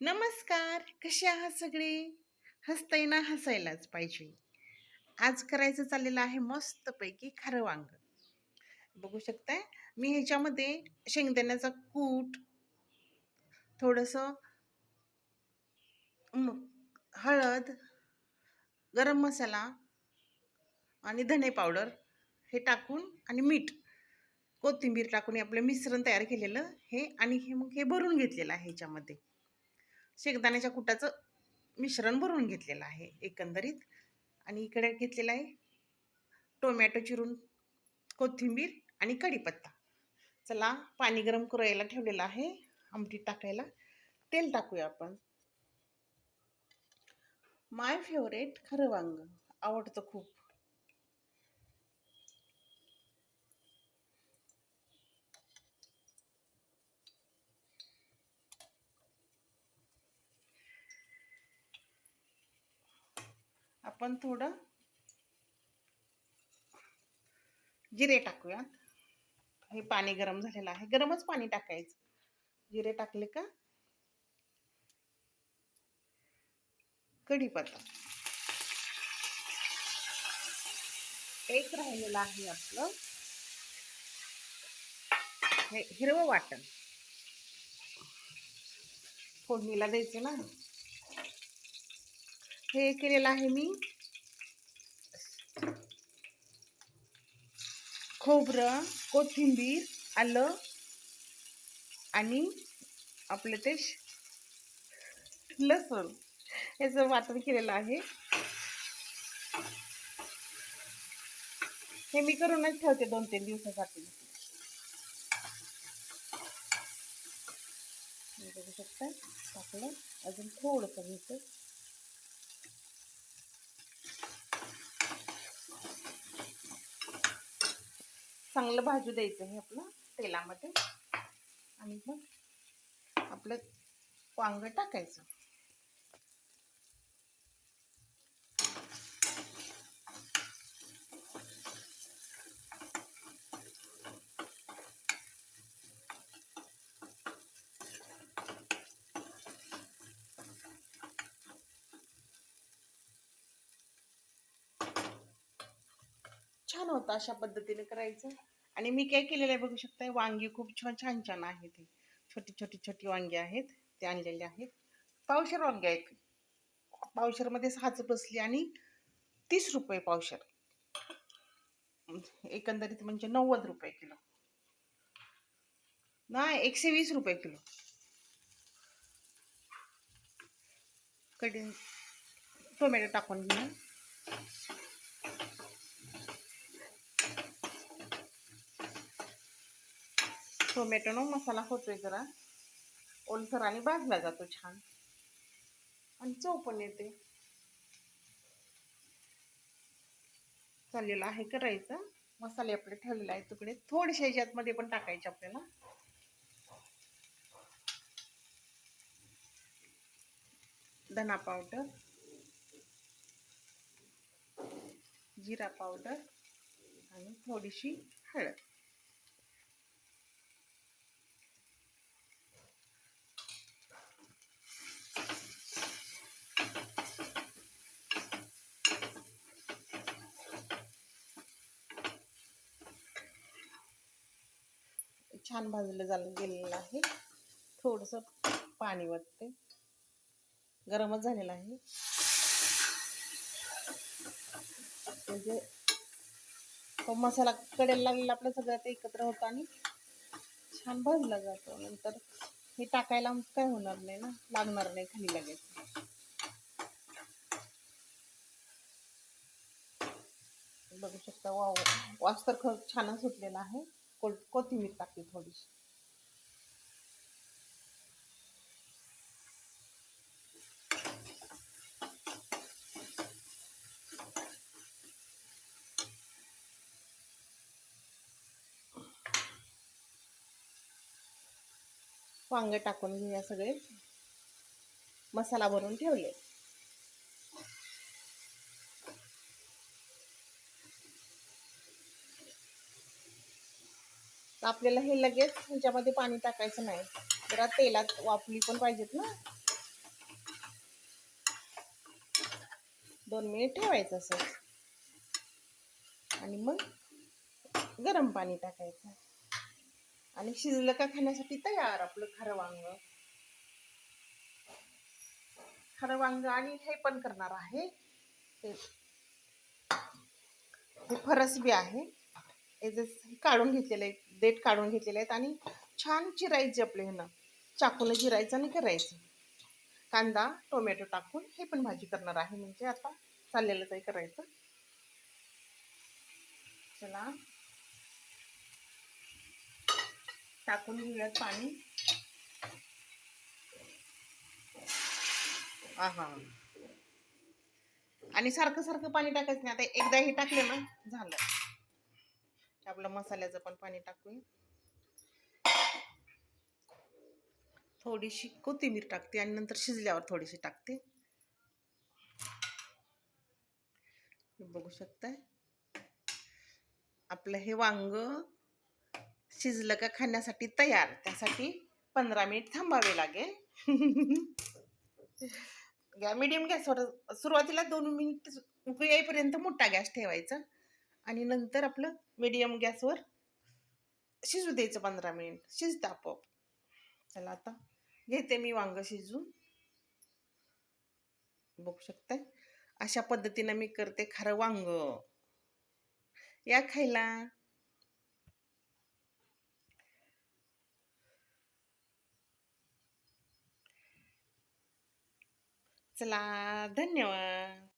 नमस्कार कसे आहात सगळे? हसताय ना हसायलाच पाहिजे. आज करायचं चाललेलं आहे मस्तपैकी खारं वांग. बघू शकताय मी ह्याच्यामध्ये शेंगदाण्याचा कूट थोडंसं हळद गरम मसाला आणि धने पावडर हे टाकून आणि मीठ कोथिंबीर टाकून हे आपलं मिश्रण तयार केलेलं हे आणि हे मग हे भरून घेतलेलं आहे ह्याच्यामध्ये. शेंगदाण्याच्या कुटाचं मिश्रण भरून घेतलेलं आहे एकंदरीत. आणि इकडे घेतलेलं आहे टोमॅटो चिरून कोथिंबीर आणि कढीपत्ता. चला पाणी गरम करायला ठेवलेलं आहे. आमटी टाकायला तेल टाकूया आपण. माय फेवरेट खरं वांग. आवडतं खूप. आपण थोडं जिरे टाकूयात. हे पाणी गरम झालेलं आहे. गरमच पाणी टाकायचं. जिरे टाकले का? कढीपत्ता. एक राहिलेलं आहे आपलं. हे हिरवं वाटण. फोडणीला द्यायचं ना? हे केलेलं आहे मी. खोबरं कोथिंबीर आलं आणि आपलं ते लसूण. याचं वाटण केलेलं आहे. हे मी करूनच ठेवते दोन तीन दिवसासाठी. बघू शकता टाकलं. अजून थोडंसं घ्यायचं. चांगलं भाजू द्यायचं हे आपलं तेलामध्ये. आणि मग आपलं वांग टाकायचं. छान होतं अशा पद्धतीने करायचं. आणि मी काय केलेलं आहे बघू शकताय वांगी खूप छान छान छान आहेत छोटी छोटी छोटी वांगी आहेत ते आणलेले आहेत. पावशर वांगे आहेत. पावशरमध्ये सहाच बसली आणि तीस रुपये पावशर. एकंदरीत म्हणजे नव्वद रुपये किलो. नाही एकशे वीस रुपये किलो. कडी टोमॅटो टाकून घेऊन. टोमॅटोनं मसाला होतोय जरा. ओलसर आणि भाजला जातो छान. आणि चव पण येते. चाललेलं आहे करायचं. मसाले आपले ठेवलेले आहेत तुकडे. थोडेसे ह्याच्यात मध्ये पण टाकायचे आपल्याला. धना पावडर. जिरा पावडर. आणि थोडीशी हळद. छान भाजलं झालं गेलेलं आहे. थोडंसं पाणी वाटते गरमच झालेलं आहे. म्हणजे तो मसाला कडेला लागलेला आपलं सगळं ते एकत्र होतं आणि छान भाजला जातो. नंतर हे टाकायला काय होणार नाही ना? लागणार नाही खाली लागेल बघू शकता वाव वास तर खरं छानच सुटलेला आहे. को कोथिंबीर टाकली थोडीशी. वांगे टाकून घेऊया सगळे मसाला भरून ठेवले. तर आपल्याला हे लगेच ह्याच्यामध्ये पाणी टाकायचं नाही. जरा तेलात वापली पण पाहिजेत ना. दोन मिनिट ठेवायचं असंच. आणि मग गरम पाणी टाकायचं. आणि शिजलं का खाण्यासाठी तयार आपलं खरं वांग. खरं वांग आणि हे पण करणार आहे. ते फरस बी आहे. हे काढून घेतलेले आहेत देठ काढून घेतलेले आहेत आणि छान चिरायचे आपले ह्यानं चाकून चिरायचं आणि करायचं. कांदा टोमॅटो टाकून हे पण भाजी करणार आहे म्हणजे आता चाललेलं काही करायचं. चला. टाकून घेऊयात पाणी. हा आणि सारखं सारखं पाणी टाकायचं नाही. आता एकदा हे टाकलं ना झालं. आपलं मसाल्याचं पण पाणी टाकूया थोडीशी कोथिंबीर टाकते आणि नंतर शिजल्यावर थोडीशी टाकते. बघू शकताय. आपलं हे वांग शिजलं का खाण्यासाठी तयार. त्यासाठी पंधरा मिनिट थांबावे लागेल. गॅ मिडियम गॅसवर सुरुवातीला दोन मिनिट उकळी येईपर्यंत मोठा गॅस ठेवायचा. आणि नंतर आपलं मिडियम गॅसवर शिजू द्यायचं पंधरा मिनिट शिजतं आपोआप. चला आता घेते मी वांग शिजून. बघू शकताय? अशा पद्धतीनं मी करते खरं वांग. या खायला. चला धन्यवाद.